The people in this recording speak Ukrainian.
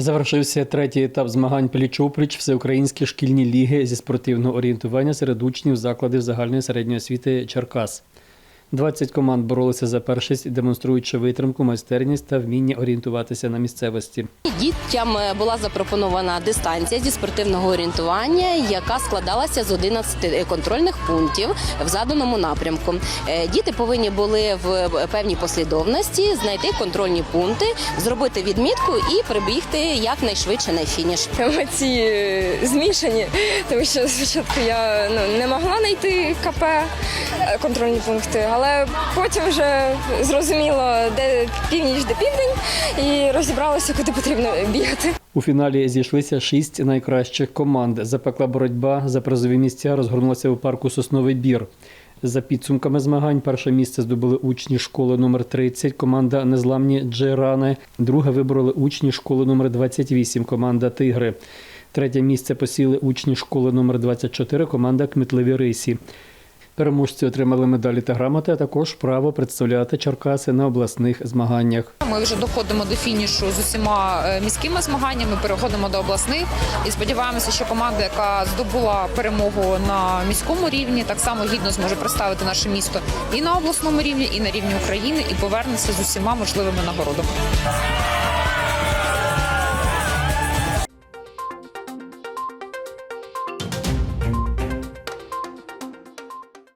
Завершився третій етап змагань пліч-опліч всеукраїнські шкільні ліги зі спортивного орієнтування серед учнів закладів загальної середньої освіти Черкас. 20 команд боролися за першість, демонструючи витримку, майстерність та вміння орієнтуватися на місцевості. Дітям е, була запропонована дистанція зі спортивного орієнтування, яка складалася з 11 контрольних пунктів в заданому напрямку. Е, Діти повинні були в певній послідовності знайти контрольні пункти, зробити відмітку і прибігти якнайшвидше на фініш. емоції е, змішані, тому що спочатку я ну, не могла знайти КП е, контрольні пункти, але потім вже зрозуміла, де північ, де південь, і розібралася, куди потрібно бігати. У фіналі зійшлися шість найкращих команд. Запекла боротьба за призові місця розгорнулася у парку Сосновий Бір. За підсумками змагань перше місце здобули учні школи номер 30, команда Незламні Джерани. Друге вибороли учні школи номер 28, команда Тигри. Третє місце посіли учні школи номер 24, команда Кмітливі Рисі. Переможці отримали медалі та грамоти, а також право представляти Черкаси на обласних змаганнях. Ми вже доходимо до фінішу з усіма е, міськими змаганнями, переходимо до обласних і сподіваємося, що команда, яка здобула перемогу на міському рівні, так само гідно зможе представити наше місто і на обласному рівні, і на рівні України, і повернеться з усіма можливими нагородами.